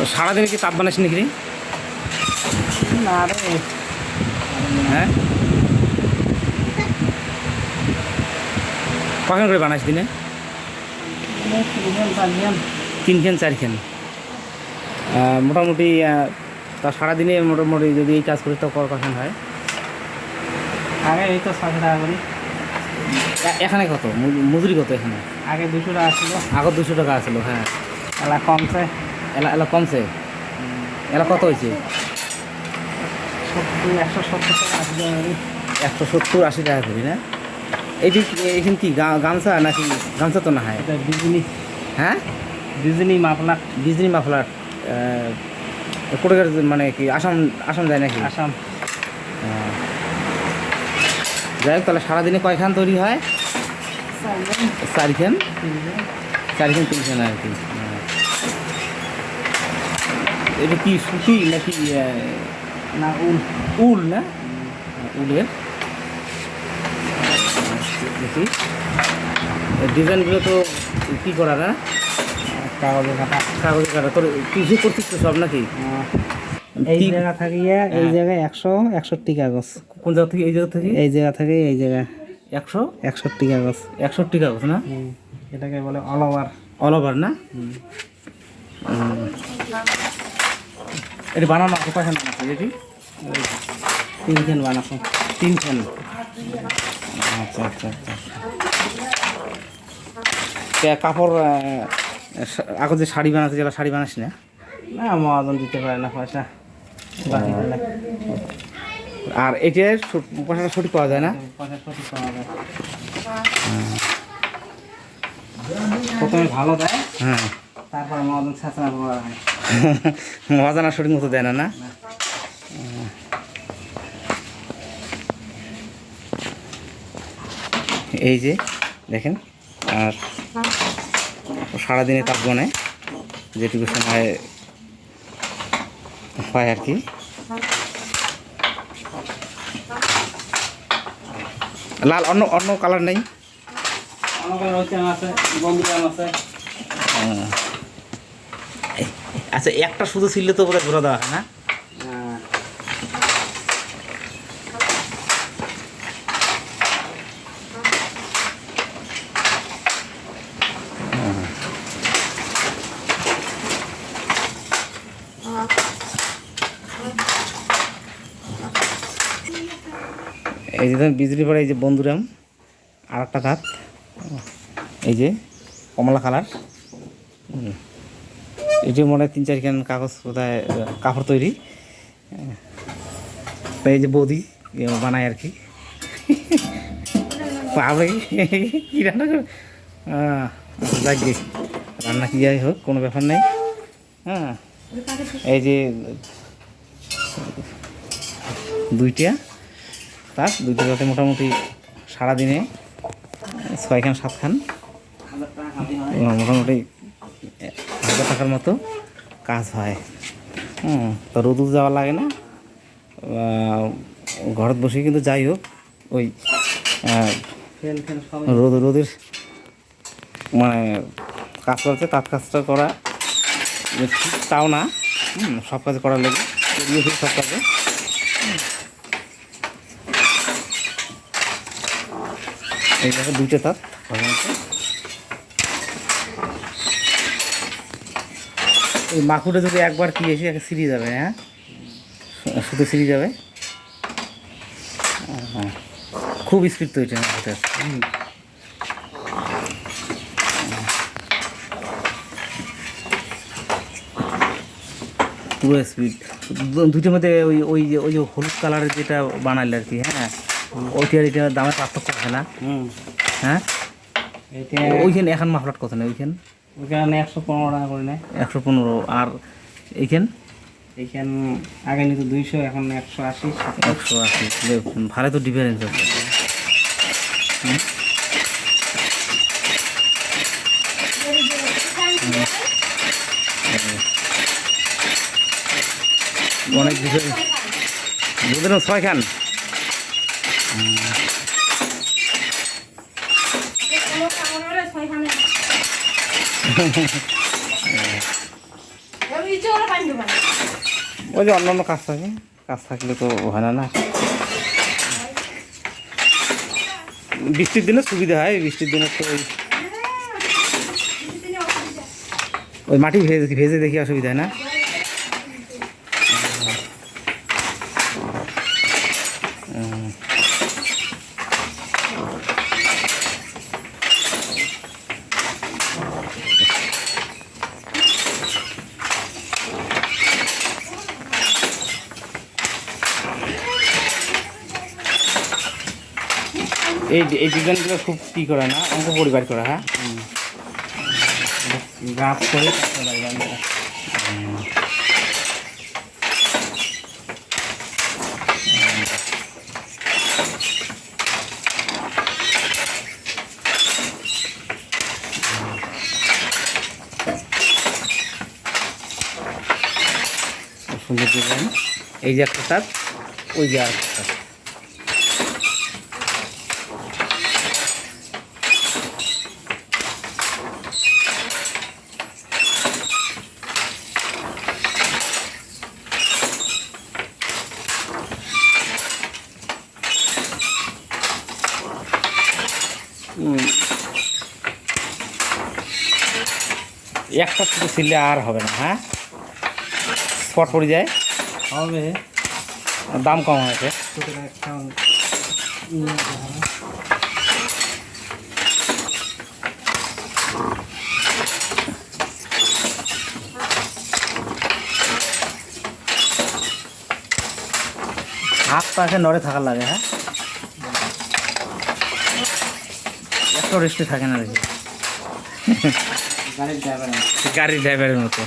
তো সারাদিনে কি তাপ বানাস নাকি? না রে। হ্যাঁ? কখন করে বানাস দিনে? তিন খেন চার খেন মোটামুটি তা সারাদিনে মোটামুটি যদি এই কাজ করি তো কখন হয়? আগে এই তো ছশো টাকা করি। এখানে কত? মজুরি কত এখানে? আগে দুশো টাকা ছিল। আগত দুশো টাকা আসলো হ্যাঁ। কমছে। এলা এলা কমছে? এলা কত হয়েছে? একশো সত্তর আশি টাকা করি। না? এইটি এখানে কি গামছা নাকি গামছা তো না হয়? এটা বিজনি হ্যাঁ? বিজনি মাফলা বিজনি মাফলার কোটাকার মানে কি আসাম আসাম যায় নাকি? আসাম। যাই হোক তাহলে সারাদিনে কয়খান তৈরি হয়? চারিখান। চারিখান তিনখান আর কি। এটা কি সুতি নাকি না উল উল না? উলের। দেখি। ডিজাইনগুলো তো কী করা না? কাগজে কাটা। কাগজে কাটা। তোর কিছু করছিস তো সব নাকি? এই জায়গা থাকিয়ে এই হ্যাঁ। জায়গায় একশো একষট্টি কাগজ। কোন জায়গা থেকে এই জায়গা থেকে? এই জায়গা থেকে এই জায়গা একশো? একষট্টি কাগজ। একষট্টি কাগজ না? এটাকে বলে অল ওভার। অল ওভার না। এটা বানানো আছে কয়খান আছে এটি তিনখান বানাবো। তিনখান। আচ্ছা আচ্ছা আচ্ছা কে কাপড় আগে যে শাড়ি বানাতে যেটা শাড়ি বানাস না? না মহাজন দিতে পারে না পয়সা। বাকি আর এটার সু- পয়সাটা সঠিক পাওয়া যায় না? পয়সা সঠিক পাওয়া যায়। প্রথমে ভালো দেয়। হ্যাঁ। মহাজন হয়। সঠিক মতো দেয় না না? এই যে দেখেন আর সারাদিনে কাজ বনে যেটুকু সময় হয় আর কি। লাল অন্য অন্য কালার নেই? আমাকে রয়েছে আছে বন্ধুরাম আছে। আহ, আচ্ছা একটা শুধু ছিল তো বোধহয় ঘুরে দেওয়া হয় না। এই যে বিজলি পড়ে, এই যে বন্ধুরাম আর একটা দাঁত এই যে কমলা কালার হুম। এটি মনে হয় তিন চারখান কাগজ কোথায় কাপড় তৈরি। এই যে বৌদি বানায় আর কি। কি? রান্না আহ, রান্না কি যাই হোক কোনো ব্যাপার নেই। হ্যাঁ এই যে দুইটা তার দুইটা যাতে মোটামুটি সারাদিনে ছয়খান সাতখান। মোটামুটি হাজার টাকার মতো কাজ হয়। হুম, তো রোদু যাওয়া লাগে না। ঘরত বসে কিন্তু যাই হোক, ওই রোদ, রোদের মানে কাজ করতে তার কাজটা করা ঠিক তাও না। সব কাজ করার লেগে সব কাজে। হুম। এই দেখো দুইটা তাঁত এই মাকুটা যদি একবার কি এসে একে সিঁড়ি যাবে হ্যাঁ? শুধু সিঁড়ি যাবে। হ্যাঁ খুব স্পিড তো এটা মাকুটের পুরো স্পিড দুটোর মধ্যে ওই ওই যে ওই যে হলুদ কালারের যেটা বানাইলে আর কি হ্যাঁ? ওইটার এটা দামের পার্থক্য আছে না? হ্যাঁ? ওইখানে এখন মাফলাট কত নেই ওইখান? ওইখানে একশো পনেরো টাকা করে নেয়। একশো পনেরো আর এইখান? এইখান আগে নিত দুইশো এখন একশো আশি একশো আশি ভালো তো ডিফারেন্স আছে। হুম? অনেক ডিফারেন্স বুঝলেন ছয়খান? ওই যে ওরা পানি দেবে না। ওই যে অন্য অন্য কাজ থাকে, কাজ থাকলে তো হয় না না বৃষ্টির দিনে সুবিধা হয়, বৃষ্টির দিনে তো ওই ওই মাটি ভেজে ভেজে দেখি অসুবিধা না এই এই ডিজাইনগুলো খুব কী করে না, অঙ্ক পরিবার করা হ্যাঁ? গাছ করে এই যে একটা তার, ওই যে আর একটা একটা শুধু ছিলে আর হবে না হ্যাঁ? স্পট পড়ে যায়। হবে। দাম কম হয়েছে। হাত পাশে নড়ে থাকার লাগে হ্যাঁ? একটা থাকে না দেখি গাড়ির ড্রাইভারের মতো।